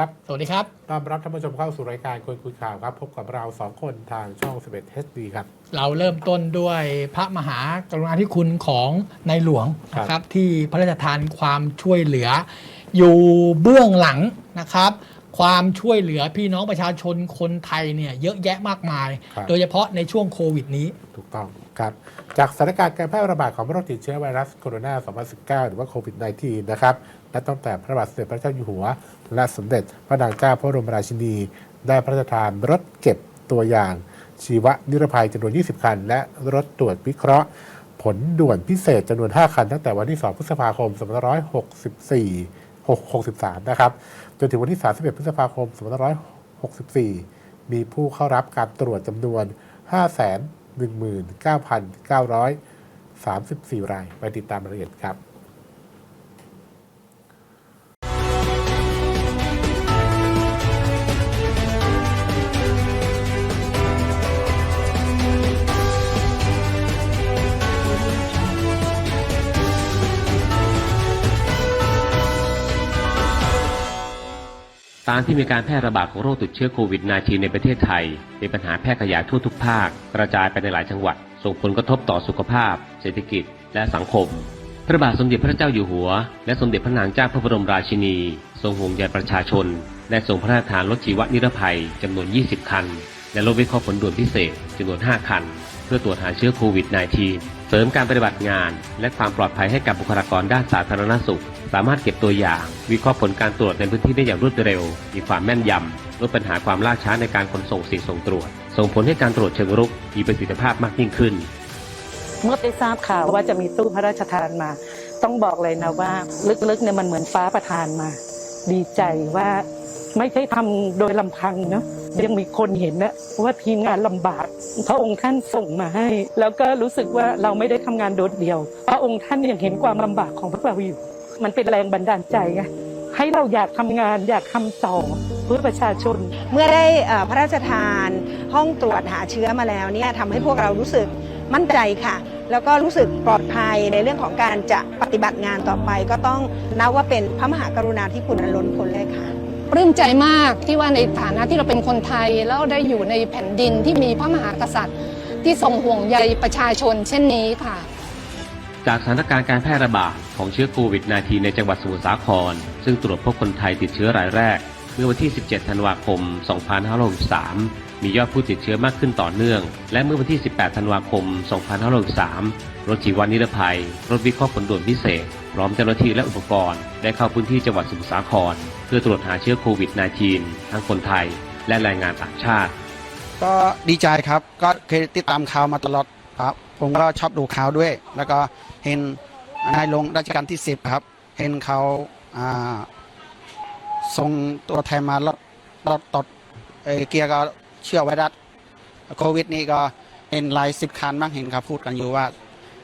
สวัสดีครับ สวัสดีครับ ต้อนรับท่านผู้ชมเข้าสู่รายการคุยคุยข่าวครับ พบกับเราสองคนทางช่อง 11 HD ครับ เราเริ่มต้นด้วยพระมหากรุณาธิคุณของในหลวงครับนะครับ ที่พระราชทานความช่วยเหลือ อยู่เบื้องหลังนะครับ ความช่วยเหลือพี่น้องประชาชนคนไทยเนี่ยเยอะแยะมากมายครับโดยเฉพาะในช่วงโควิดนี้ ถูกต้องครับจากสถานการณ์การแพร่ระบาดของโรคติดเชื้อไวรัสโคโรนา 2019 หรือว่าโควิด -19 นะครับ และตั้งแต่พระบาทสมเด็จพระเจ้าอยู่หัว และสมเด็จพระนางเจ้าพระบรมราชินี ได้พระราชทานรถเก็บตัวอย่าง ชีวนิรภัยจำนวน 20 คัน และรถตรวจวิเคราะห์ ผลด่วนพิเศษจำนวน 5 คัน ตั้งแต่วันที่ 2 พฤษภาคม 2564 63 นะครับ จนถึงวันที่ 31 พฤษภาคม 2564 มีผู้เข้ารับการตรวจจำนวน 519,934 ราย ไปติดตามรายละเอียดครับ ตามที่มีการแพร่ระบาดของโรคติดเชื้อโควิด -19 ในประเทศไทยมีปัญหาแพร่ขยายทั่วทุกภาค กระจายไปในหลายจังหวัด ส่งผลกระทบต่อสุขภาพ เศรษฐกิจ และสังคม พระบาทสมเด็จพระเจ้าอยู่หัว และสมเด็จพระนางเจ้าพระบรมราชินี ทรงห่วงใยประชาชน และทรงพระราชทานรถชีวนิรภัยจำนวน 20 คัน และรถวิเคราะห์ผลด่วนพิเศษจำนวน 5 คัน เพื่อตรวจหาเชื้อโควิด -19 เสริมการปฏิบัติงาน และความปลอดภัยให้กับบุคลากรด้านสาธารณสุข สามารถเก็บตัวอย่าง วิเคราะห์ผลการตรวจในพื้นที่ได้อย่างรวดเร็ว มีความแม่นยำลดปัญหาความล่าช้าในการขนส่งสิ่งส่งตรวจ ส่งผลให้การตรวจเชิงรุกมีประสิทธิภาพมากยิ่งขึ้น เมื่อได้ทราบข่าวว่าจะมีตู้พระราชทานมา ต้องบอกเลยนะว่าลึกๆเนี่ยมันเหมือนฟ้าประทานมา ดีใจว่าไม่ใช่ทำโดยลำพังเนาะ ยังมีคนเห็นนะว่าทีมงานลำบากพระองค์ท่านส่งมาให้ แล้วก็รู้สึกว่าเราไม่ได้ทำงานโดดเดี่ยว พระองค์ท่านยังเห็นความลำบากของพวกเราอยู่ มันเป็นแรงบันดาลใจไงให้เราอยากทำงานอยากทำต่อเพื่อประชาชน เมื่อได้พระราชทานห้องตรวจหาเชื้อมาแล้วเนี่ยทำให้พวกเรารู้สึกมั่นใจค่ะ แล้วก็รู้สึกปลอดภัยในเรื่องของการจะปฏิบัติงานต่อไป ก็ต้องนับว่าเป็นพระมหากรุณาธิคุณอันล้นพ้นเลยค่ะ ปลื้มใจมากที่ว่าในฐานะที่เราเป็นคนไทยแล้วได้อยู่ในแผ่นดินที่มีพระมหากษัตริย์ ที่ทรงห่วงใยประชาชนเช่นนี้ค่ะ จากสถานการณ์การแพร่ระบาดของเชื้อโควิด -19 ในจังหวัดสมุทรสาคร ซึ่งตรวจพบคนไทยติดเชื้อรายแรกเมื่อวันที่ 17 ธันวาคม 2563 มียอดผู้ติดเชื้อมากขึ้นต่อเนื่อง และเมื่อวันที่ 18 ธันวาคม 2563 รถชีวานิรภัย รถวิเคราะห์ผลด่วนพิเศษ พร้อมเจ้าหน้าที่และอุปกรณ์ได้เข้าพื้นที่จังหวัดสมุทรสาคร เพื่อตรวจหาเชื้อโควิด -19 ทั้งคนไทยและแรงงานต่างชาติ ก็ดีใจครับก็เคยติดตามข่าวมาตลอดครับ ผมก็ชอบดูข่าวด้วย แล้วก็เห็นนายหลวงรัชกาลที่สิบครับ เห็นเขาส่งตัวแทนมาลดลดตดเกียร์ก็เชื่อไวรัสโควิดนี่ก็เห็นลายสิบคันบ้างเห็นเขาพูดกันอยู่ว่า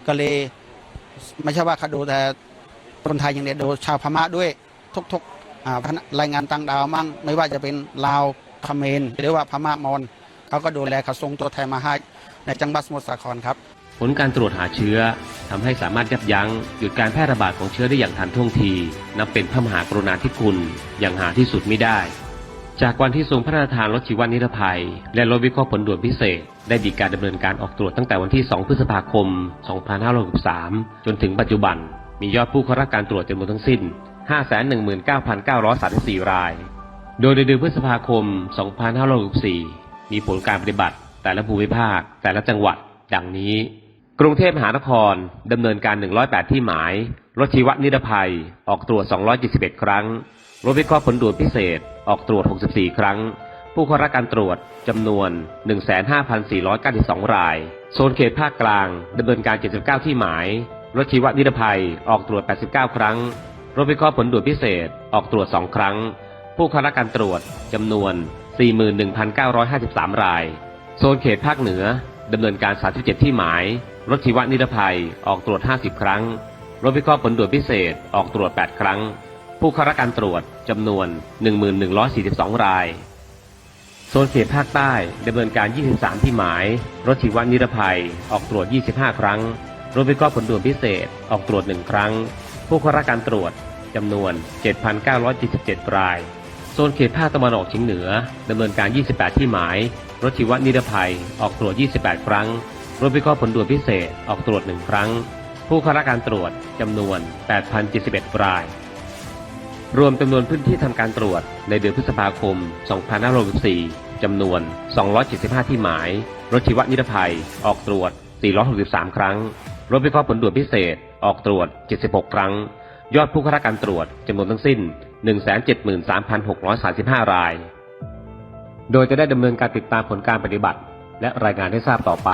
ก็เลยไม่ใช่ว่าเขาดูแต่ คนไทยอย่างเดียวดูชาวพม่าด้วยทุกๆรายงานต่างดาวมั่ง ไม่ว่าจะเป็นลาวเขมรหรือว่าพม่ามอญเขาก็ดูแลเขาส่งตัวแทนมาให้ในจังหวัดสมุทรสาครครับผลการตรวจหาเชื้อทำให้สามารถยับยั้งหยุดการแพร่ระบาดของเชื้อได้อย่างทันท่วงที นับเป็นพระมหากรุณาธิคุณอย่างหาที่สุดไม่ได้ จากวันที่ทรงพระราชทานรถชีวนิรภัย และรถวิเคราะห์ผลด่วนพิเศษ ได้มีการดำเนินการออกตรวจตั้งแต่วันที่ 2 พฤษภาคม 2563 จนถึงปัจจุบัน มียอดผู้เข้ารับการตรวจจำนวนทั้งสิ้น 519,934 ราย โดยในเดือนพฤษภาคม 2564 มีผลการปฏิบัติแต่ละภูมิภาค แต่ละจังหวัด ดังนี้ กรุงเทพมหานครดำเนินการ 108 ที่หมาย รถชีวนิรภัย ออกตรวจ 271 ครั้ง รถวิเคราะห์ผลด่วนพิเศษ ออกตรวจ 64 ครั้ง ผู้เข้ารับการตรวจจำนวน 155,492 ราย โซนเขตภาคกลางดำเนินการ 79 ที่หมาย รถชีวนิรภัยออกตรวจ 89 ครั้ง รถวิเคราะห์ผลด่วนพิเศษออกตรวจ 2 ครั้ง ผู้เข้ารับการตรวจจำนวน 41,953 ราย โซนเขตภาคเหนือดำเนินการ 37 ที่หมาย รถชีวนิรภัยออกตรวจ 50 ครั้ง รถวิเคราะห์ผลด่วนพิเศษออกตรวจ 8 ครั้ง ผู้เข้ารับการตรวจจำนวน 1142 ราย โซนเขตภาคใต้ดำเนินการ 23 ที่หมาย รถชีวนิรภัยออกตรวจ 25 ครั้ง รถวิเคราะห์ผลด่วนพิเศษออกตรวจ1ครั้ง ผู้เข้ารับการตรวจจำนวน 7,977 ราย โซนเขตภาคตะวันออกเฉียงเหนือดำเนินการ 28 ที่หมาย รถชีวนิรภัยออกตรวจ 28 ครั้งรถวิเคราะห์ผลด่วนพิเศษออกตรวจ1ครั้ง ผู้เข้ารับการตรวจจำนวน 8,071 ราย รวมจำนวนพื้นที่ทำการตรวจในเดือนพฤษภาคม 2564จำนวน 275 ที่หมาย รถชีวนิรภัยออกตรวจ 463 ครั้ง รถวิเคราะห์ผลด่วนพิเศษ ออกตรวจ 76 ครั้ง ยอดผู้เข้ารับการตรวจจำนวนทั้งสิ้น 173,635 ราย โดยจะได้ดำเนินการติดตามผลการปฏิบัติ และรายงานให้ทราบต่อไป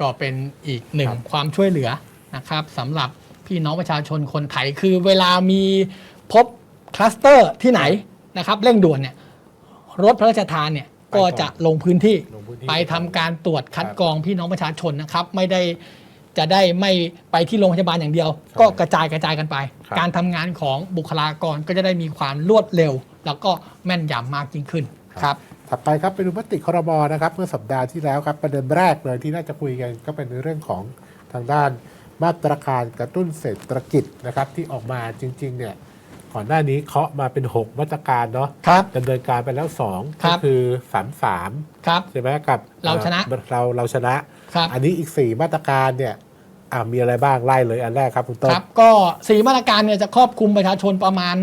ก็เป็นอีกหนึ่งความช่วยเหลือนะครับสำหรับพี่น้องประชาชนคนไทยคือเวลามีพบคลัสเตอร์ที่ไหนนะครับเร่งด่วนเนี่ยรถพระราชทานเนี่ยไปก็ก่อนจะลงพื้นที่ลงพื้นที่ ไปทำการตรวจคัดครับกรองพี่น้องประชาชนนะครับ ไม่ได้จะได้ไม่ไปที่โรงพยาบาลอย่างเดียว ก็กระจายกระจายกันไป ครับ การทำงานของบุคลากรก็จะได้มีความรวดเร็ว แล้วก็แม่นยำมากยิ่งขึ้นครับ ถัดไปครับไปดูมติครมนะครับเมื่อสัปดาห์ที่แล้วครับประเด็นแรกเลยที่น่าจะคุยกันก็เป็นเรื่องของทางด้านมาตรการกระตุ้นเศรษฐกิจนะครับที่ออกมาจริงๆเนี่ยก่อนหน้านี้เคาะมาเป็น 6 มาตรการเนาะครับดำเนินการไปแล้ว2ครัก็บคือสามสามครับใช่ไหมกับเราชนะเอ่อเราเราชนะครับอันนี้อีก 4 มาตรการเนี่ยอะมีอะไรบ้างไล่เลยอันแรกครับคุณต้นครับก็สีมาตรการเนี่ยจะครอบคลุมประชาชนประมาณ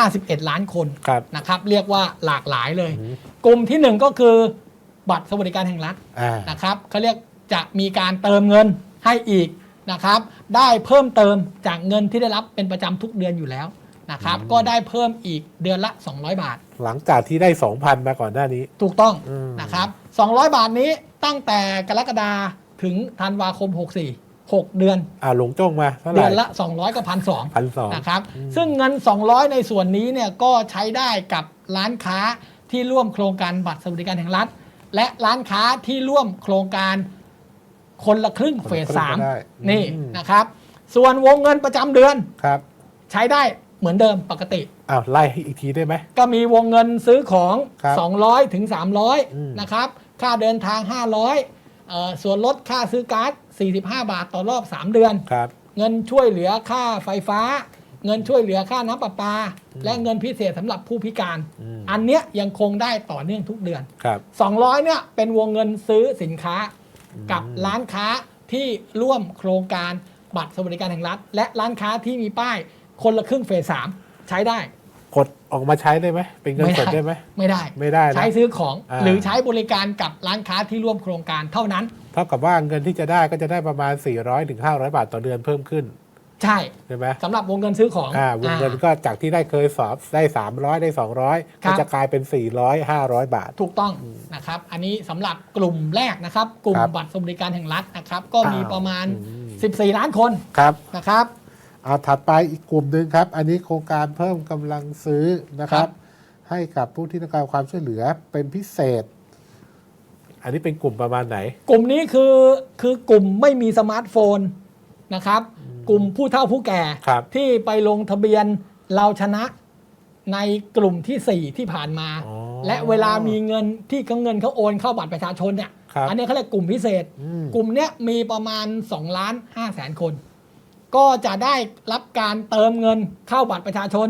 51 ล้านคนครับนะครับเรียกว่าหลากหลายเลยอืม กลุ่มที่หนึ่งก็คือบัตรสวัสดิการแห่งรัฐอ่า นะครับเขาเรียกจะมีการเติมเงินให้อีกนะครับ ได้เพิ่มเติมจากเงินที่ได้รับเป็นประจำทุกเดือนอยู่แล้วนะครับ ก็ได้เพิ่มอีกเดือนละ 200 บาท หลังจากที่ได้ 2,000 มาก่อนหน้านี้ ถูกต้องอืม นะครับ 200 บาทนี้ตั้งแต่กรกฎาถึงธันวาคม 64 6 เดือน อ่าหลงจ้งมาเท่าไหเดืร่อนละ 200กับพันสองพันสอง นะครับซึ่งเงิน 200 ในส่วนนี้เนี่ยก็ใช้ได้กับร้านค้า ที่ร่วมโครงการบัตรสวัสดิการแห่งรัฐ และร้านค้าที่ร่วมโครงการคนละครึ่งเฟสสามได้นี่อืม นะครับ ส่วนวงเงินประจำเดือนครับใช้ได้เหมือนเดิมปกติ อ้าวไล่ให้อีกทีได้ไหม ก็มีวงเงินซื้อของ ครับ200 ถึง อืม 300 นะครับ ค่าเดินทาง 500เอ่อส่วนลดค่าซื้อการ์ด45 บาทต่อรอบ 3 เดือน ครับ เงินช่วยเหลือค่าไฟฟ้า เงินช่วยเหลือค่าน้ำประปา และเงินพิเศษสำหรับผู้พิการ อืม อันเนี้ยยังคงได้ต่อเนื่องทุกเดือน ครับ 200เนี่ยเป็นวงเงินซื้อสินค้ากับร้านค้าที่ร่วมโครงการบัตรสวัสดิการแห่งรัฐ และร้านค้าที่มีป้ายคนละครึ่งเฟสสามใช้ได้กดออกมาใช้ได้ไหมเป็นเงินสดได้ไหม ไม่ได้ ไม่ได้นะ ใช้ซื้อของอ่า หรือใช้บริการกับร้านค้าที่ร่วมโครงการเท่านั้น เท่ากับว่าเงินที่จะได้ก็จะได้ประมาณ 400ถึง500 บาทต่อเดือนเพิ่มขึ้น ใช่ใช่ไหมสำหรับวงเงินซื้อของอ่าวงเงินอ่า ก็จากที่ได้เคยสอบได้ 300 ได้ 200 ครัก็บ จะกลายเป็น 400 500 บาท ถูกต้องนะครับ อันนี้สำหรับกลุ่มแรกนะครับ กลุ่มครับบัตรสวัสดิการแห่งรัฐนะครับ ก็มีอ้าวประมาณ อืม 14 ล้านคนครับนะครับ เอาถัดไปอีกกลุ่มหนึ่งครับ อันนี้โครงการเพิ่มกำลังซื้อนะครับให้กับผู้ที่ต้องการความช่วยเหลือเป็นพิเศษ อันนี้เป็นกลุ่มประมาณไหน กลุ่มนี้คือคือกลุ่มไม่มีสมาร์ทโฟน นะครับ กลุ่มผู้เฒ่าผู้แก่ครับที่ไปลงทะเบียนเราชนะในกลุ่มทีสี่ 4 ที่ผ่านมา อ๋อและเวลามีเงินที่เขาเงินเขาโอนเข้าบัตรประชาชนเนี่ยครับอันนี้เขาเรียกกลุ่มพิเศษ อืม กลุ่มเนี้ยมีประมาณ2ล้าน5แสนคน ก็จะได้รับการเติมเงินเข้าบัตรประชาชน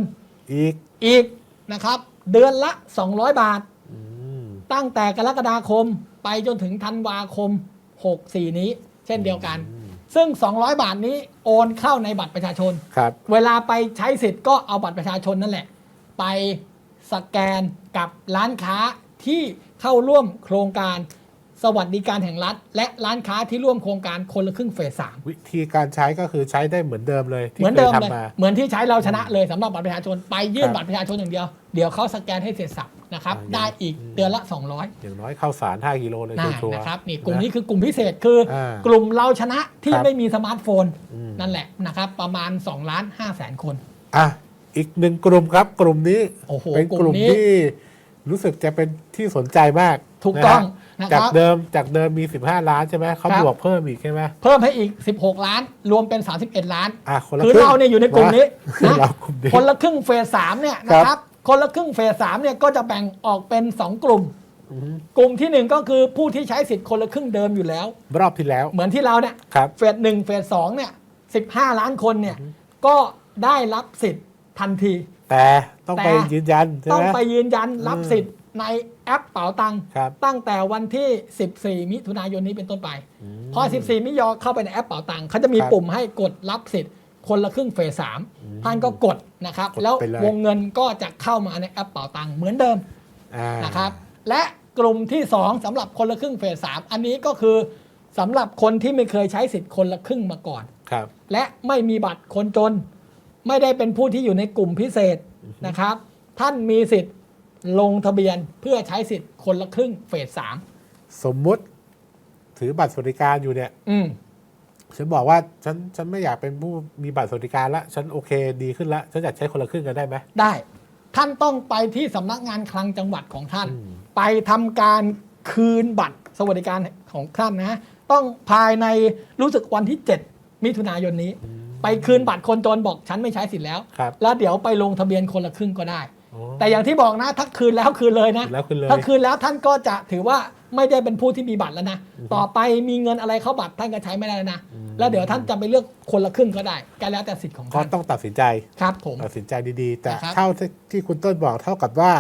อีกอีกนะครับ เดือนละ 200 บาท อืมตั้งแต่กรกฎาคมไปจนถึงธันวาคม 64 นี้ เช่นเดียวกัน ซึ่ง 200 บาทนี้โอนเข้าในบัตรประชาชน ครับเวลาไปใช้สิทธิ์ก็เอาบัตรประชาชนนั่นแหละ ไปสแกนกับร้านค้าที่เข้าร่วมโครงการสวัสดิการแห่งรัฐ และร้านค้าที่ร่วมโครงการคนละครึ่งเฟสสามวิธีการใช้ก็คือใช้ได้เหมือนเดิมเลยที่เหมือนเคเดิยมเลย ทำมา เหมือนที่ใช้เราชนะเลยสำหรับบัตรประชาชนไปยื่คนรับ บัตรประชาชนอย่างเดียว เดี๋ยวเขาสแกนให้เสร็จสับ นะครับอ่าได้อีกเดือนละ 200 อย่างน้อยเข้าสาร 5 กิโลเลยนะชัวร์ๆนะครับนี่กลุ่มนี้คือกลุ่มพิเศษคืออากลุ่มเราชนะที่ครับไม่มีสมาร์ทโฟนอืมนั่นแหละนะครับประมาณ2ล้าน5แสนคนอะอีกหนึ่งกลุ่มครับกลุ่มนี้โอ้โหเป็นกลุ่มกลุ่มนี้ที่รู้สึกจะเป็นที่สนใจมาก ถูกต้องนะนะฮะคจากรับเดิมจากเดิมมี 15 ล้านใช่ไหมเขาครับบวกเพิ่มอีกใช่ไหมเพิ่มให้อีก 16 ล้าน รวมเป็น 31 ล้านอะคนละคือรึ่งเราเนี่ยอยู่ในกลุ่มนี้นะนะเรากลุ่มนี้คนละครึ่งเฟสสามเนี่ยนะคครัรับบ คนละครึ่งเฟสสามเนี่ยก็จะแบ่งออกเป็น 2 กลุ่มอือฮึกลุ่มที่ 1 ก็คือผู้ที่ใช้สิทธิ์คนละครึ่งเดิมอยู่แล้ว รอบที่แล้ว เหมือนที่เราเนี่ยครับเฟสหนึ่งเฟสสองเนี่ยสิบห้าล้านคนเนี่ยก็ได้รับสิทธิ์ทันที แต่ต้องไปแต่ยืนยันใช่ต้องไหมไปยืนยันรับอืมสิทธิ์ในแอปเป๋าตังค์ครับตั้งแต่วันที่ 14 มิถุนายนนี้เป็นต้นไป พอ 14 มิยอเข้าไปในแอปเป๋าตังค์เขาจะมีครับปุ่มให้กดรับสิทธิ์ คนละครึ่งเฟสสามท่านก็กดนะครับกดแล้วไปเลยวงเงินก็จะเข้ามาในแอปเป๋าตังค์เหมือนเดิมอ่านะครับ และกลุ่มที่ 2สำหรับคนละครึ่งเฟสสามอันนี้ก็คือสำหรับคนที่ไม่เคยใช้สิทธิ์คนละครึ่งมาก่อนครับ และไม่มีบัตรคนจน ไม่ได้เป็นผู้ที่อยู่ในกลุ่มพิเศษนะครับ ท่านมีสิทธิ์ลงทะเบียนเพื่อใช้สิทธิ์คนละครึ่งเฟสสามสมมุติถือบัตรสวัสดิการอยู่เนี่ยอืม ฉันบอกว่าฉันฉันไม่อยากเป็นผู้มีบัตรสวัสดิการแล้วฉันโอเคดีขึ้นแล้วฉันอยากใช้คนละครึ่งกันได้ไหม ได้ ท่านต้องไปที่สำนักงานคลังจังหวัดของท่าน อืม ไปทำการคืนบัตรสวัสดิการของท่านนะต้องภายในรู้สึกวันที่ 7 มิถุนายนนี้ ไปคืนบัตรคนจนบอกฉันไม่ใช้สิทธิ์แล้ว ครับ แล้วเดี๋ยวไปลงทะเบียนคนละครึ่งก็ได้อ๋อ แต่อย่างที่บอกนะถ้าคืนแล้วคืนเลยนะคืนแล้วคืนเลย ถ้าคืนแล้วท่านก็จะถือว่าไม่ได้เป็นผู้ที่มีบัตรแล้วนะ ต่อไปมีเงินอะไรเข้าบัตรท่านก็ใช้ไม่ได้แล้วนะ แล้วเดี๋ยวท่านจะไปเลือกคนละครึ่งก็ได้ก็แล้วแต่สิทธิ์ของก็ท่านต้องตัดสินใจครับผม ตัดสินใจดีๆ แต่นะครับ เท่าที่ที่คุณต้นบอกเท่ากับว่า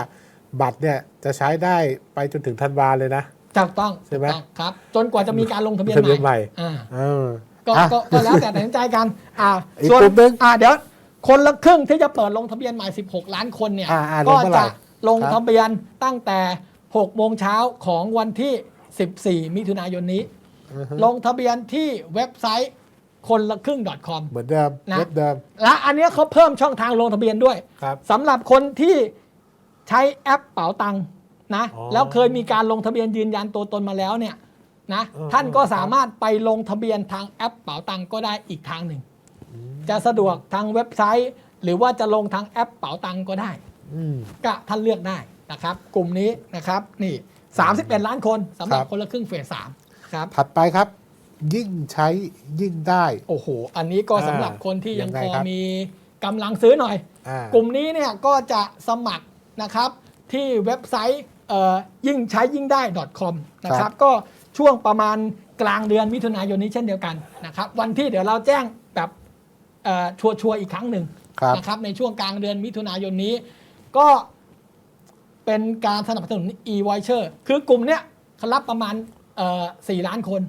บัตรเนี่ยจะใช้ได้ไปจนถึงธันวาเลยนะ ถูกต้องใช่ไหมถูกต้องครับ จนกว่าจะมีการลงทะเบียนทะเบียนใหใหม่ ม่อ่า เออก็อะ ก็ก็แล้วแต่ตัดสินใจกัน อ่าอีกส่วนกลุ่มหนึ่ง อ่าเดี๋ยว คนละครึ่งที่จะเปิดลงทะเบียนใหม่ 16 ล้านคนเนี่ย อ่าอ่าลก็งเมื่อไหร่จะลงครับ ทะเบียนตั้งแต่ 6 โมงเช้าของวันที่ 14 มิถุนายนนี้ อือฮึลงทะเบียนที่เว็บไซต์คนละครึ่ง .com เหมือนเดิมนะ เว็บเดิมและอันเนี้ยเขาเพิ่มช่องทางลงทะเบียนด้วยครับ สำหรับคนที่ใช้แอปเป๋าตังค์นะอ๋อแล้วเคยมีการลงทะเบียนยืนยันตัวตนมาแล้วเนี่ยนะเออท่านก็เออสามารถไปลงทะเบียนทางแอปเป๋าตังค์ก็ได้อีกทางหนึ่ง จะสะดวกทางเว็บไซต์ หรือว่าจะลงทางแอปเป๋าตังค์ก็ได้อืมก็ท่านเลือกได้นะครับ กลุ่มนี้นะครับนี่ 31 ล้านคนสำหรับครับคนละครึ่งเฟสสามครับถัดไปครับ ยิ่งใช้ยิ่งได้ โอ้โห อันนี้ก็อ่าสำหรับคนที่ยังยังไงพอครับมีกำลังซื้อหน่อยอ่ากลุ่มนี้เนี่ยก็จะสมัครนะครับที่เว็บไซต์เอ่อยิ่งใช้ยิ่งได้ .com นะครับ ก็ช่วงประมาณกลางเดือนมิถุนายนนี้เช่นเดียวกันนะครับ วันที่เดี๋ยวเราแจ้ง แบบเอ่อชัวร์ๆอีกครั้งหนึ่งครับนะครับในช่วงกลางเดือนมิถุนายนนี้ ก็เป็นการสนับสนุน e-voucher คือกลุ่มเนี้ยเขารับประมาณเอ่อ4ล้านคน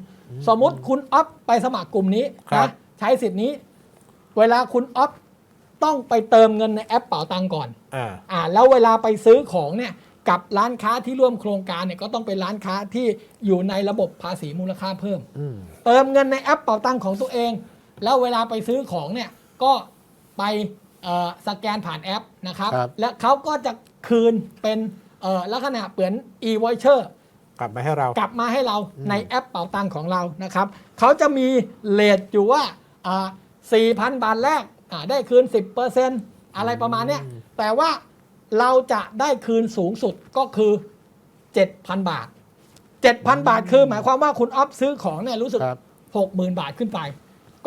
สมมุติคุณออฟไปสมัครกลุ่มนี้ครันะบใช้สิทธิ์นี้ เวลาคุณออฟต้องไปเติมเงินในแอปเป๋าตังก่อนอ่าอ่าแล้วเวลาไปซื้อของเนี่ยกับร้านค้าที่ร่วมโครงการเนี่ยก็ต้องเป็นร้านค้าที่อยู่ในระบบภาษีมูลค่าเพิ่มอืมเติมเงินในแอปเป๋าตังของตัวเอง แล้วเวลาไปซื้อของเนี่ยก็ไปเอ่อสแกนผ่านแอปนะครับ ครับ และเขาก็จะคืนเป็นเอ่อลักษณะเหมือน e-voucher กลับมาให้เรา กลับมาให้เราในแอปเป๋าตังของเรานะครับ เขาจะมีเลทอยู่ว่าอ่า4,000 บาทแรกอ่าได้คืน 10%อะไรประมาณเนี้ย แต่ว่าเราจะได้คืนสูงสุดก็คือ 7,000 บาท 7,000 บาทคือหมายความว่าคุณออฟซื้อของเนี่ยรู้สึก ครับ 60,000 บาทขึ้นไป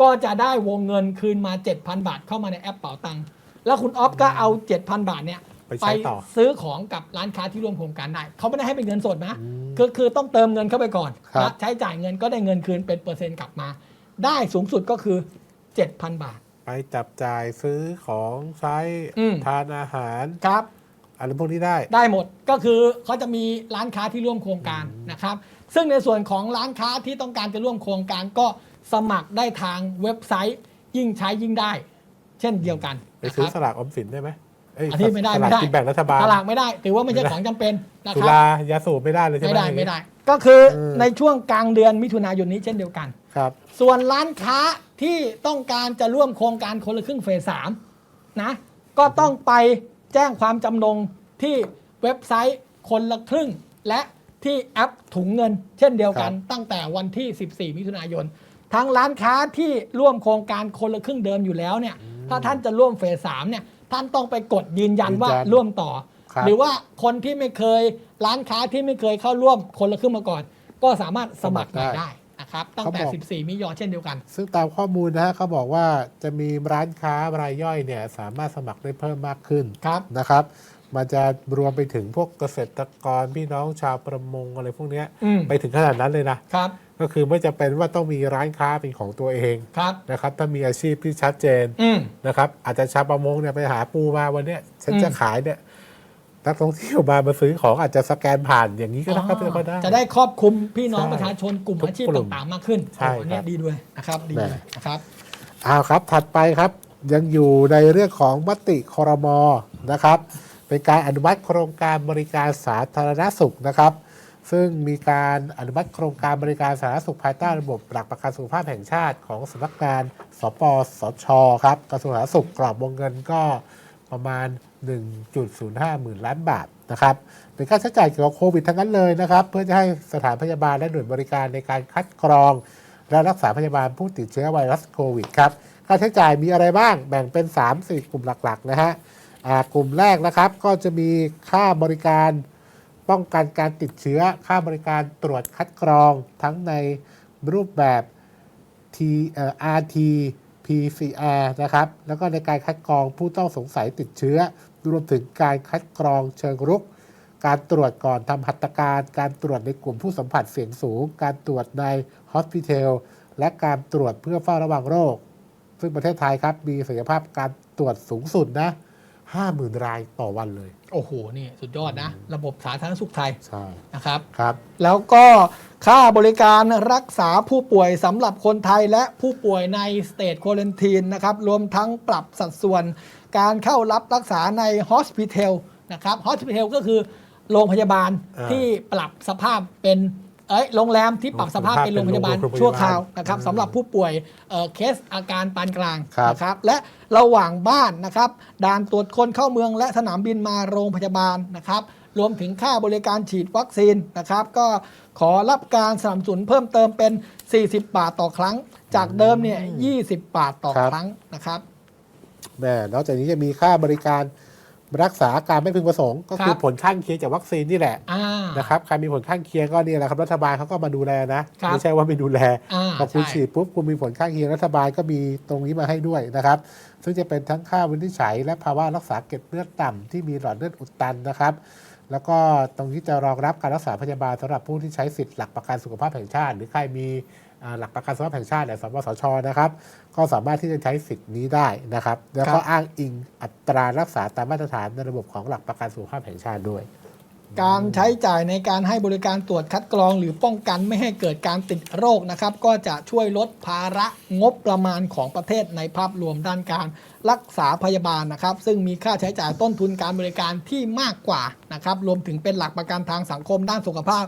ก็จะได้วงเงินคืนมา 7,000 บาทเข้ามาในแอปเป๋าตังค์แล้วคุณออฟก็เอา 7,000 บาทเนี่ยไปใช้ต่อ ซื้อของกับร้านค้าที่ร่วมโครงการได้ เขาไม่ได้ให้เป็นเงินสดนะก็คือต้องเติมเงินเข้าไปก่อนครับ นะใช้จ่ายเงินก็ได้เงินคืนเป็นเปอร์เซ็นต์กลับมา ได้สูงสุดก็คือ 7,000 บาท ไปจับจ่ายซื้อของใช้อืม ทานอาหาร ครับ อะไรพวกนี้ได้ ได้หมดก็คือเขาจะมีร้านค้าที่ร่วมโครงการนะครับ ซึ่งในส่วนของร้านค้าที่ต้องการจะร่วมโครงการก็ สมัครได้ทางเว็บไซต์ยิ่งใช้ยิ่งได้ เช่นเดียวกันไปนะคซื้อรับ สลากออมสินได้ไหมเยอันนี้ไม่ได้สไม่ลากได้ กินแบ่งรัฐบาล ตลาดไม่ได้ถือว่าไม่ใช่ของจำเป็นนะสุครับ รายาสูบไม่ได้เลยใช่ไหม ไม่ได้อย่างไม่นี้ได้ ก็คือเออ ในช่วงกลางเดือนมิถุนายนนี้เช่นเดียวกัน ครับ ส่วนร้านค้าที่ต้องการจะร่วมโครงการคนละครึ่งเฟสสามนะก็ต้องไปแจ้งความจำนงที่เว็บไซต์คนละครึ่ง และที่แอปถุงเงิน เช่นเดียวกัน ตั้งแต่วันที่ 14 มิถุนายน ทั้งร้านค้าที่ร่วมโครงการคนละครึ่งเดิมอยู่แล้วเนี่ยถ้าท่านจะร่วมเฟสสามเนี่ยท่านต้องไปกดยืนยันว่ายืนยันร่วมต่อ ครับ หรือว่าคนที่ไม่เคยร้านค้าที่ไม่เคยเข้าร่วมคนละครึ่งมาก่อน ก็สามารถสมัครสมัครได้ได้นะครับตั้งแต่เขาบอก14 มิยอเช่นเดียวกัน ซึ่งตามข้อมูลนะฮะเขาบอกว่าจะมีร้านค้ารายย่อยเนี่ยสามารถสมัครได้เพิ่มมากขึ้นครับ นะครับ มันจะรวมไปถึงพวกเกษตรกรพี่น้องชาวประมงอะไรพวกเนี้ยอืมไปถึงขนาดนั้นเลยนะครับ ก็คือไม่จะเป็นว่าต้องมีร้านค้าเป็นของตัวเองครับ นะครับ ถ้ามีอาชีพที่ชัดเจนอืม นะครับ อาจจะชาวประมงเนี่ยไปหาปูมาวันเนี้ยฉันอืมจะขายเนี่ยนักท่องเที่ยวมามาซื้อของอาจจะสแกนผ่านอย่างนี้ก็ได้ก็ได้ก็ได้ จะได้ครอบคลุมพี่น้องใช่ประชาชนกลุ่มทุกอาชีพกลุ่มต่างๆมากขึ้นใช่โอ้โหเนี่ครัยบดีด้วยนะครับดีแน่เลยนะครับอ้าวครับ ถัดไปครับ ยังอยู่ในเรื่องของมติคอรมอนะครับ เป็นการอนุมัติโครงการบริการสาธารณสุขนะครับ ซึ่งมีการอนุมัติโครงการบริการสาธารณสุขภายใต้ระบบหลักประกันสุขภาพแห่งชาติของสำนักงานสปสชครับกระทรวงสาธารณสุขกรอบวงเงินก็ประมาณ 1.05 หมื่นล้านบาทนะครับเป็นค่าใช้จ่ายเกี่ยวกับโควิดทั้งนั้นเลยนะครับ เพื่อจะให้สถานพยาบาลและหน่วยบริการในการคัดกรอง และรักษาพยาบาลผู้ติดเชื้อไวรัสโควิดครับ ค่าใช้จ่ายมีอะไรบ้าง แบ่งเป็น 3 4 กลุ่มหลัก ๆ นะฮะ กลุ่มแรกนะครับก็จะมีค่าบริการป้องกันการติดเชื้อ ค่าบริการตรวจคัดกรองทั้งในรูปแบบ T RT PCR นะครับ แล้วก็ในการคัดกรองผู้ต้องสงสัยติดเชื้อ รวมถึงการคัดกรองเชิงรุก การตรวจก่อนทำหัตถการ การตรวจในกลุ่มผู้สัมผัสเสี่ยงสูง การตรวจในฮอสพิทอลและการตรวจเพื่อเฝ้าระวังโรค ซึ่งประเทศไทยครับมีศักยภาพการตรวจสูงสุดนะ 50,000 รายต่อวันเลย โอ้โห นี่สุดยอดนะ ระบบสาธารณสุขไทยใช่ นะครับ ครับ แล้วก็ค่าบริการรักษาผู้ป่วยสำหรับคนไทยและผู้ป่วยในสเตทควอลันทีนนะครับ รวมทั้งปรับสัดส่วนการเข้ารับรักษาในฮอสพิทอลนะครับฮอสพิทอลก็คือโรงพยาบาลอ่า ที่ปรับสภาพเป็น เอ้ยโรงแรมที่ปรับสภาพเป็นโรงพยาบาลโรงพยาบาลชั่วคราวนะครับอืมสำหรับผู้ป่วยเอ่อเคสอาการปานกลางครับนะครับและระหว่างบ้านนะครับด่านตรวจคนเข้าเมืองและสนามบินมาโรงพยาบาลนะครับรวมถึงค่าบริการฉีดวัคซีนนะครับ ก็ขอรับการสนับสนุนเพิ่มเติมเป็น 40 บาทต่อครั้ง จากเดิมเนี่ย20 บาทต่อครับครั้งนะครับแม่นอกจากนี้จะมีค่าบริการ รักษาอาการไม่พึงประสงค์ ก็คือครับ ผลข้างเคียงจากวัคซีนนี่แหละอ่า นะครับใครมีผลข้างเคียงก็เนี่ยแหละครับรัฐบาลเขาก็มาดูแลนะครับ ไม่ใช่ว่าไม่ดูแล อ่าพอคุณใช่ฉีดปุ๊บคุณมีผลข้างเคียงรัฐบาลก็มีตรงนี้มาให้ด้วยนะครับ ซึ่งจะเป็นทั้งค่าวินิจฉัย และภาวะรักษาเกล็ดเลือดต่ำที่มีหลอดเลือดอุดตันนะครับ แล้วก็ตรงนี้จะรองรับการรักษาพยาบาลสำหรับผู้ที่ใช้สิทธิ์หลักประกันสุขภาพแห่งชาติ หรือใครมีอ่า หลักประกันสุขภาพแห่งชาติเนี่ยสปสชนะครับ ก็สามารถที่จะใช้สิทธิ์นี้ได้นะครับ แล้วก็อ้างอิงอัตรารักษาตามมาตรฐานในระบบของหลักประกันสุขภาพแห่งชาติด้วย การใช้จ่ายในการให้บริการตรวจคัดกรอง หรือป้องกันไม่ให้เกิดการติดโรคนะครับ ก็จะช่วยลดภาระงบประมาณของประเทศในภาพรวมด้านการรักษาพยาบาลนะครับ ซึ่งมีค่าใช้จ่ายต้นทุนการบริการที่มากกว่านะครับ รวมถึงเป็นหลักประกันทางสังคมด้านสุขภาพ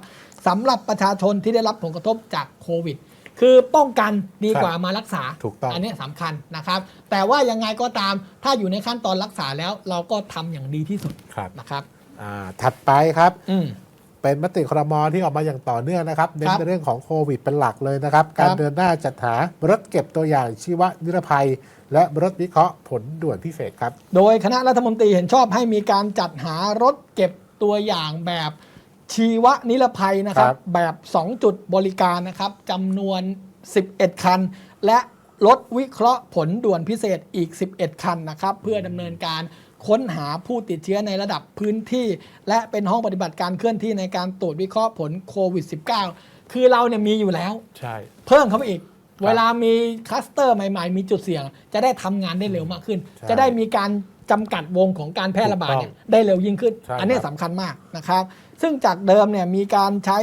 สำหรับประชาชนที่ได้รับผลกระทบจากโควิด คือป้องกันดีกว่ามารักษาถูกต้องนนี้สำคัญนะครับ แต่ว่ายังไงก็ตามถ้าอยู่ในขั้นตอนรักษาแล้วเราก็ทำอย่างดีที่สุดครับนะครับอ่าถัดไปครับอืมเป็นมติครมที่ออกมาอย่างต่อเนื่องนะครับเน้นครับในเรื่องของโควิดเป็นหลักเลยนะครับครับ การเดินหน้าจัดหารถเก็บตัวอย่างชีวนิรภัย และรถวิเคราะห์ผลด่วนพิเศษครับ โดยคณะรัฐมนตรีเห็นชอบให้มีการจัดหารถเก็บตัวอย่างแบบ ชีวนิรภัยนะครับ ครับแบบ 2 จุดบริการนะครับจำนวน 11 คัน และรถวิเคราะห์ผลด่วนพิเศษอีก 11 คันนะครับ เพื่อดำเนินการค้นหาผู้ติดเชื้อในระดับพื้นที่ และเป็นห้องปฏิบัติการเคลื่อนที่ในการตรวจวิเคราะห์ผลโควิด -19 คือเราเนี่ยมีอยู่แล้ว ใช่ เพิ่มเข้าไปอีก ครับเวลามีคลัสเตอร์ใหม่ ๆ มีจุดเสี่ยง จะได้ทำงานได้เร็วมากขึ้น ใช่จะได้มีการจำกัดวงของการแพร่ระบาดเนี่ยถูกต้องได้เร็วยิ่งขึ้น ใช่อันนี้ครับ สำคัญมากนะครับ ซึ่งจากเดิมเนี่ยมีการใช้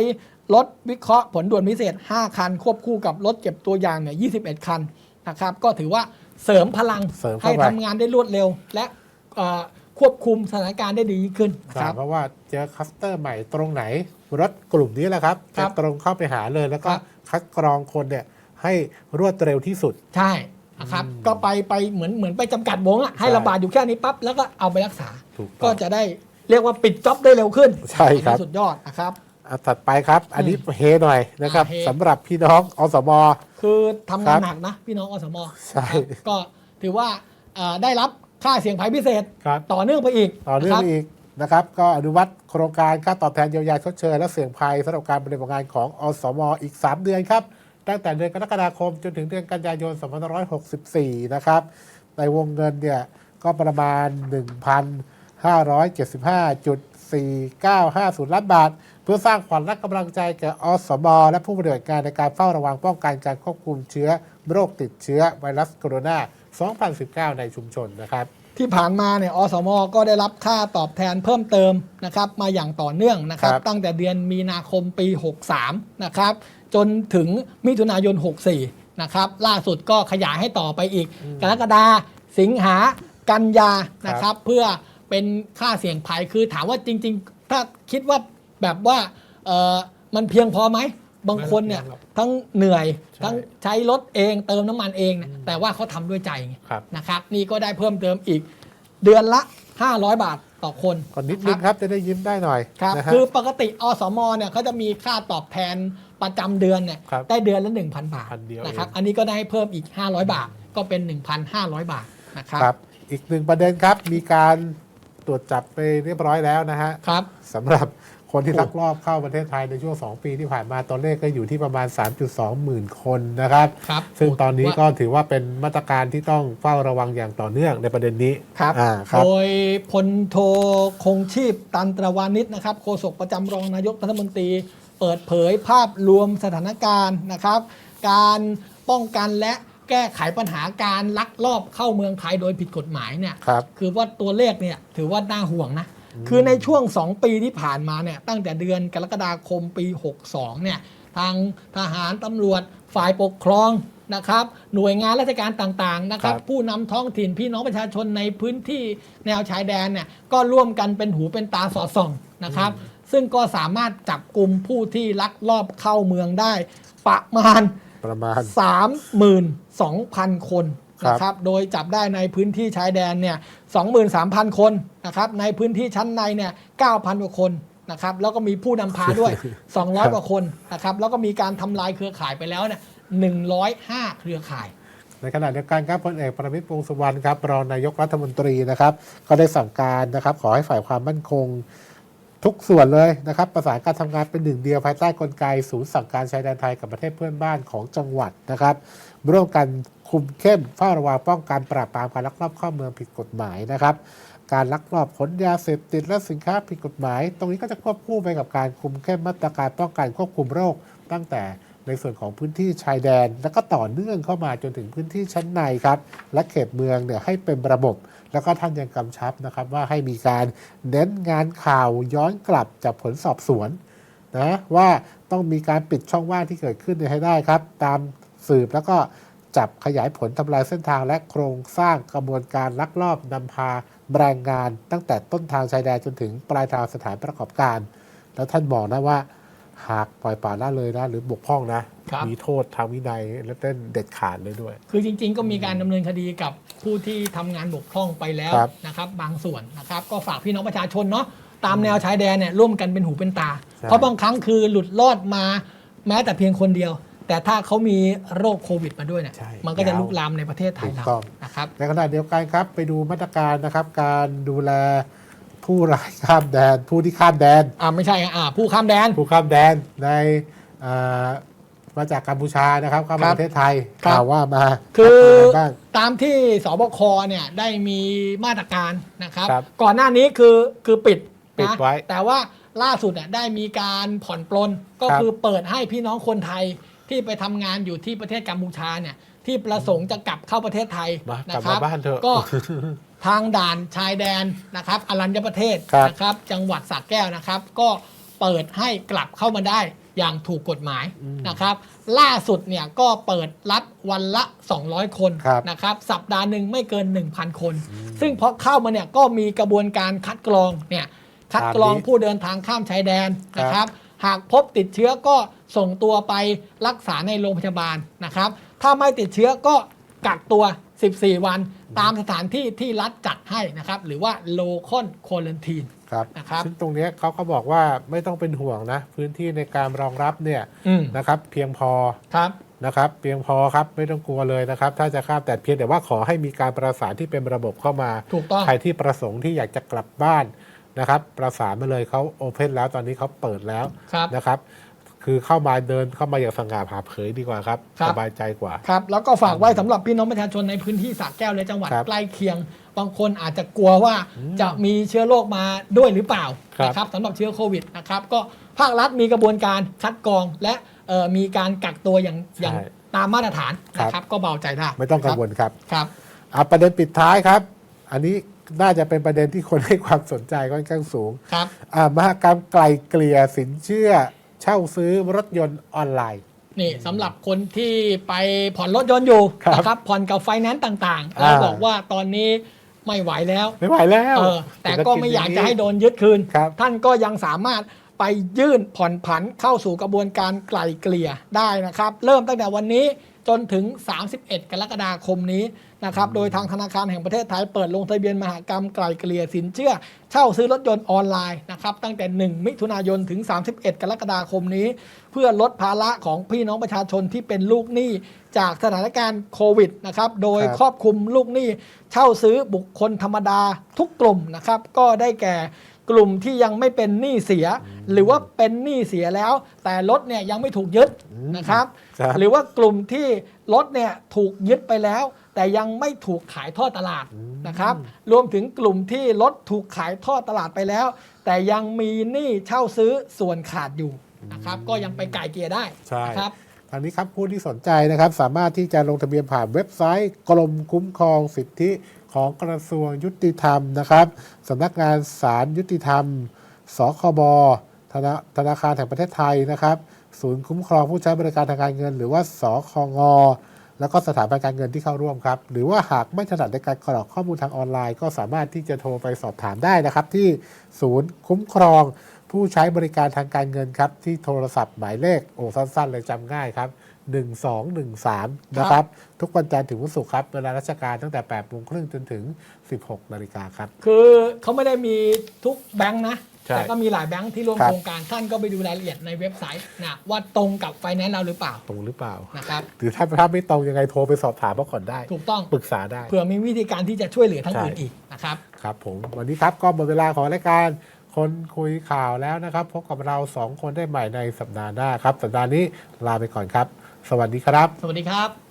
รถวิเคราะห์ผลด่วนพิเศษ 5 คัน ควบคู่กับรถเก็บตัวอย่างเนี่ย21 คันนะครับ ก็ถือว่าเสริมพลังเสริมเข้าให้ไปทำงานได้รวดเร็ว และเอ่อควบคุมสถานการณ์ได้ดียิ่งขึ้นนะใช่ครับเพราะว่าเจอคัสเตอร์ใหม่ตรงไหน รถกลุ่มนี้แหละครับครัจะบตรงเข้าไปหาเลยแล้วก็ครับคัดกรองคนเนี่ยให้รวดเร็วที่สุด ใช่นะครับก็ไปไปเหมือนเหมือนไปจำกัดวงอะให้ใช่ระบาดอยู่แค่นี้ปั๊บแล้วก็เอาไปรักษาถูกต้ก็องจะได้ เรียกว่าปิดจ็อบได้เร็วขึ้นใช่ครับ อันนี้สุดยอดนะครับ อะถัดไปครับ อันนี้เฮหน่อยนะครับอ่าเฮ สำหรับพี่น้องอสม คือทำงานครับหนักนะ พี่น้องอสมใช่ ครับก็ถือว่าเอ่อได้รับค่าเสี่ยงภัยพิเศษครับ ต่อเนื่องไปอีกต่อเนื่องะครับไปอีกนะครับ ก็อนุมัติโครงการค่าตอบแทนเยียวยาชดเชยและเสี่ยงภัยสำหรับการปฏิบัติงานของอสมอีก 3 เดือนครับ ตั้งแต่เดือนกรกฎาคมจนถึงเดือนกันยายน 2564 นะครับ ในวงเงินเนี่ยก็ประมาณ 575.4950 ล้านบาท เพื่อสร้างขวัญและกำลังใจแก่อสมและผู้ปฏิบัติงานในการเฝ้าระวังป้องกันการควบคุมเชื้อโรคติดเชื้อไวรัสโคโรนา 2019 ในชุมชนนะครับที่ผ่านมาเนี่ยอสมก็ได้รับค่าตอบแทนเพิ่มเติมนะครับมาอย่างต่อเนื่องนะครับครับตั้งแต่เดือนมีนาคมปี 63 นะครับ จนถึงมิถุนายน 64 นะครับ ล่าสุดก็ขยายให้ต่อไปอีก กรกฎาสิงหากันยานะครับ เพื่อ เป็นค่าเสี่ยงภัยคือถามว่าจริง ๆ ถ้าคิดว่าแบบว่าเออมันเพียงพอไหมบางคนเนี่ยไม่เพียงหรอกทั้งเหนื่อยใช่ทั้งใช้รถเองเติมน้ำมันเองเนี่ยแต่ว่าเขาทำด้วยใจไงครับนะครับ นี่ก็ได้เพิ่มเติมอีกเดือนละ 500 บาทต่อคนก่อนนิดนึงครับจะได้ยิ้มได้หน่อยครับนะฮะคือปกติอสมเนี่ยเขาจะมีค่าตอบแทนประจำเดือนเนี่ยครับได้เดือนละ 1,000 บาทพันเดียวนะครับเองอันนี้ก็ได้เพิ่มอีก 500 บาทก็เป็น 1,500 บาทนะครับครับอีกหนึ่งประเด็นครับมีการ ตรวจจับไปเรียบร้อยแล้วนะฮะครับสำหรับคนที่โอ้ลักลอบเข้าประเทศไทยในช่วง 2 ปีที่ผ่านมาตัวเลขก็อยู่ที่ประมาณ 3.2 หมื่นคนนะครับครับ ซึ่งตอนนี้ก็ว่าถือว่าเป็นมาตรการที่ต้องเฝ้าระวังอย่างต่อเนื่องในประเด็นนี้ครับอ่าครับ โดยพลโทคงชีพตันตรวานิชนะครับโฆษกประจำรองนายกรัฐมนตรี เปิดเผยภาพรวมสถานการณ์นะครับ การป้องกันและ แก้ไขปัญหาการลักลอบเข้าเมืองไทยโดยผิดกฎหมายเนี่ยครับ คือว่าตัวเลขเนี่ยถือว่าน่าห่วงนะ คือในช่วง 2 ปีที่ผ่านมาเนี่ยตั้งแต่เดือนกรกฎาคมปี 62เนี่ยทางทหารตำรวจฝ่ายปกครองนะครับหน่วยงานราชการต่างๆนะครับ ครับ ผู้นำท้องถิ่นพี่น้องประชาชนในพื้นที่แนวชายแดนเนี่ยก็ร่วมกันเป็นหูเป็นตาสอดส่องนะครับ ซึ่งก็สามารถจับกลุ่มผู้ที่ลักลอบเข้าเมืองได้ ประมาณ ประมาณ 32,000 คนครับนะครับ โดยจับได้ในพื้นที่ชายแดนเนี่ย23,000 คนนะครับ ในพื้นที่ชั้นในเนี่ย9,000 กว่าคนนะครับ แล้วก็มีผู้นำพาด้วย 200 กว่าคนนะครับ แล้วก็มีการทำลายเครือข่ายไปแล้วเนี่ย105 เครือข่ายในขณะเดียวกันครับพลเอกประวิตรวงษ์สุวรรณครับรองนายกรัฐมนตรีนะครับ ก็ได้สั่งการนะครับ ขอให้ฝ่ายความมั่นคง ทุกส่วนเลยนะครับประสานการทำงานเป็นหนึ่งเดียวภายใต้กลไกศูนย์สั่งการชายแดนไทยกับประเทศเพื่อนบ้านของจังหวัดนะครับร่วมกันคุมเข้มเฝ้าระวังป้องกันปราบปรามการลักลอบเข้าเมืองผิดกฎหมายนะครับ การลักลอบขนยาเสพติดและสินค้าผิดกฎหมาย ตรงนี้ก็จะควบคู่ไปกับการคุมเข้มมาตรการป้องกันควบคุมโรคตั้งแต่ ในส่วนของพื้นที่ชายแดน แล้วก็ต่อเนื่องเข้ามาจนถึงพื้นที่ชั้นในครับ และเขตเมืองเนี่ยให้เป็นระบบ แล้วก็ท่านยังกำชับนะครับว่าให้มีการเน้นงานข่าวย้อนกลับจากผลสอบสวนนะว่าต้องมีการปิดช่องว่างที่เกิดขึ้นให้ได้ครับ ตามสืบแล้วก็จับขยายผลทำลายเส้นทางและโครงสร้างกระบวนการลักลอบนำพาแรงงาน ตั้งแต่ต้นทางชายแดนจนถึงปลายทางสถานประกอบการ แล้วท่านบอกนะว่า หากปล่อยปละละเลยนะหรือบกพร่องนะ ครับ มีโทษทางวินัยและเต้นเด็ดขาดเลยด้วย คือจริง ๆ ก็มีการดำเนินคดีกับผู้ที่ทำงานบกพร่องไปแล้วครับนะครับ บางส่วนนะครับ ก็ฝากพี่น้องประชาชนเนาะตามแนวชายแดนเนี่ยร่วมกันเป็นหูเป็นตา ใช่ เพราะบางครั้งคือหลุดรอดมาแม้แต่เพียงคนเดียว แต่ถ้าเขามีโรคโควิดมาด้วยเนี่ยใช่มันก็จะยาวลุกลามในประเทศไทยถูกเราต้อง นะครับ ในขณะเดียวกันครับ ไปดูมาตรการนะครับ การดูแล ผู้ร้ายข้ามแดน ผู้ที่ข้ามแดน อ่าไม่ใช่อ่าผู้ข้ามแดน ผู้ข้ามแดนในอ่ามาจากกัมพูชานะครับเข้าครัมาบประเทศไทยครับ ข่าวว่ามาคือเป็นไงบ้าง ตามที่สบคเนี่ยได้มีมาตรการนะครับ ครับก่อนหน้านี้คือคือปิดปิดนะไว้แต่ว่าล่าสุดเนี่ยได้มีการผ่อนปลนก็ครับ คือเปิดให้พี่น้องคนไทยที่ไปทำงานอยู่ที่ประเทศกัมพูชาเนี่ยที่ประสงค์จะกลับเข้าประเทศไทยมากนะลับครัมาบ้านเถอะ ก็ ทางด่านชายแดนนะครับอรัญญประเทศครับนะครับ จังหวัดสระแก้วนะครับ ก็เปิดให้กลับเข้ามาได้อย่างถูกกฎหมายนะครับ ล่าสุดเนี่ยก็เปิดรับวันละ 200 คนครับ นะครับ สัปดาห์หนึ่งไม่เกิน 1,000 คน ซึ่งพอเข้ามาเนี่ยก็มีกระบวนการคัดกรองเนี่ยคัดกรองตามนี้ ผู้เดินทางข้ามชายแดนนะคครัรับบหากพบติดเชื้อก็ส่งตัวไปรักษาในโรงพยาบาลนะครับ ถ้าไม่ติดเชื้อก็กักตัว 14 วันตามสถานที่ที่รัฐจัดให้นะครับ หรือว่า local quarantine ครับนะครับซึ่งตรงเนี้ยเขาก็บอกว่าไม่ต้องเป็นห่วงนะ พื้นที่ในการรองรับเนี่ยอืม นะครับ เพียงพอครับ นะครับ เพียงพอครับไม่ต้องกลัวเลยนะครับ ถ้าจะข้ามแต่เพียงแต่ว่าขอให้มีการประสานที่เป็นระบบเข้ามา ถูกต้อง ใครที่ประสงค์ที่อยากจะกลับบ้านนะครับ ประสานมาเลยเขาโอเพนแล้วตอนนี้เขาเปิดแล้วครับ นะครับ คือเข้ามาเดินเข้ามาอย่างสง่าผ่าเผยดีกว่าครับครับ สบายใจกว่า ครับแล้วก็ฝากไว้สำหรับพี่น้องประชาชนในพื้นที่สระแก้วและจังหวัดครับใกล้เคียง บางคนอาจจะกลัวว่าจะมีเชื้อโรคมาด้วยหรือเปล่าครับนะครับสำหรับเชื้อโควิดนะครับก็ภาครัฐมีกระบวนการคัดกรอง และเอ่อมีการกักตัวอย่างอย่างตามมาตรฐานนะครับก็เบาใจได้ไม่ต้องกังวลครับครับ อะประเด็นปิดท้ายครับ อันนี้น่าจะเป็นประเด็นที่คนให้ความสนใจค่อนข้างสูง ครับ อ่ามหกรรมไกลเกลี่ยสินเชื่อ เช่าซื้อรถยนต์ออนไลน์ นี่สำหรับคนที่ไปผ่อนรถยนต์อยู่ครับนะครับผ่อนกับไฟแนนซ์ต่างๆอ่าแล้วบอกว่าตอนนี้ไม่ไหวแล้วไม่ไหวแล้วเออแต่ก็ไม่อยากจะให้โดนยึดคืน ครับ ท่านก็ยังสามารถไปยื่นผ่อนผันเข้าสู่กระบวนการไกล่เกลี่ยได้นะครับ เริ่มตั้งแต่วันนี้ จนถึง 31 กรกฎาคมนี้นะครับ โดยทางธนาคารแห่งประเทศไทยเปิดลงทะเบียนมหากรรมไกล่เกลี่ยสินเชื่อ เช่าซื้อรถยนต์ออนไลน์นะครับตั้งแต่ 1 มิถุนายนถึง 31 กรกฎาคมนี้ เพื่อลดภาระของพี่น้องประชาชนที่เป็นลูกหนี้จากสถานการณ์โควิดนะครับ โดยครับครอบคลุมลูกหนี้ เช่าซื้อบุคคลธรรมดาทุกกลุ่มนะครับ ก็ได้แก่ กลุ่มที่ยังไม่เป็นหนี้เสีย หรือว่าเป็นหนี้เสียแล้ว แต่รถเนี่ยยังไม่ถูกยึดนะครับ ครับ หรือว่ากลุ่มที่รถเนี่ยถูกยึดไปแล้ว แต่ยังไม่ถูกขายทอดตลาดนะครับ รวมถึงกลุ่มที่รถถูกขายทอดตลาดไปแล้ว แต่ยังมีหนี้เช่าซื้อส่วนขาดอยู่นะครับ ก็ยังไปไก่เกลี่ยได้ใช่ นะครับทางนี้ครับผู้ที่สนใจนะครับ สามารถที่จะลงทะเบียนผ่านเว็บไซต์กรมคุ้มครองสิทธิ ของกระทรวงยุติธรรมนะครับสำนักงานศาลยุติธรรม สคบธนาธนาคารแห่งประเทศไทยนะครับ ศูนย์คุ้มครองผู้ใช้บริการทางการเงิน หรือว่าสคงแล้วก็สถาบันการเงินที่เข้าร่วมครับ หรือว่าหากไม่ถนัดในการกรอกข้อมูลทางออนไลน์ ก็สามารถที่จะโทรไปสอบถามได้นะครับ ที่ศูนย์คุ้มครอง ผู้ใช้บริการทางการเงินครับ ที่โทรศัพท์หมายเลขโอ้สั้นๆ เลยจำง่ายครับ 1213 นะครับ ทุกวันจันทร์ถึงวันศุกร์ครับ เวลาราชการตั้งแต่8โมงครึ่งจนถึง 16นาฬิกาครับ คือเขาไม่ได้มีทุกแบงค์นะ ใช่แต่ก็มีหลายแบงค์ที่ร่วมครับ โครงการท่านก็ไปดูรายละเอียดในเว็บไซต์นะว่าตรงกับไฟแนนซ์เราหรือเปล่าตรงหรือเปล่า นะครับ หรือถ้าถ้าไม่ตรงยังไงโทรไปสอบถามมาก่อนได้ ถูกต้องปรึกษาได้ เผื่อมีวิธีการที่จะช่วยเหลือทั้งใช่อื่นอีกนะครับ ครับผมวันนี้ครับก็หมดเวลาของรายการ คนคุยข่าวแล้วนะครับ พบกับเราสองคนได้ใหม่ในสัปดาห์หน้าครับ สัปดาห์นี้ลาไปก่อนครับ สวัสดีครับ สวัสดีครับ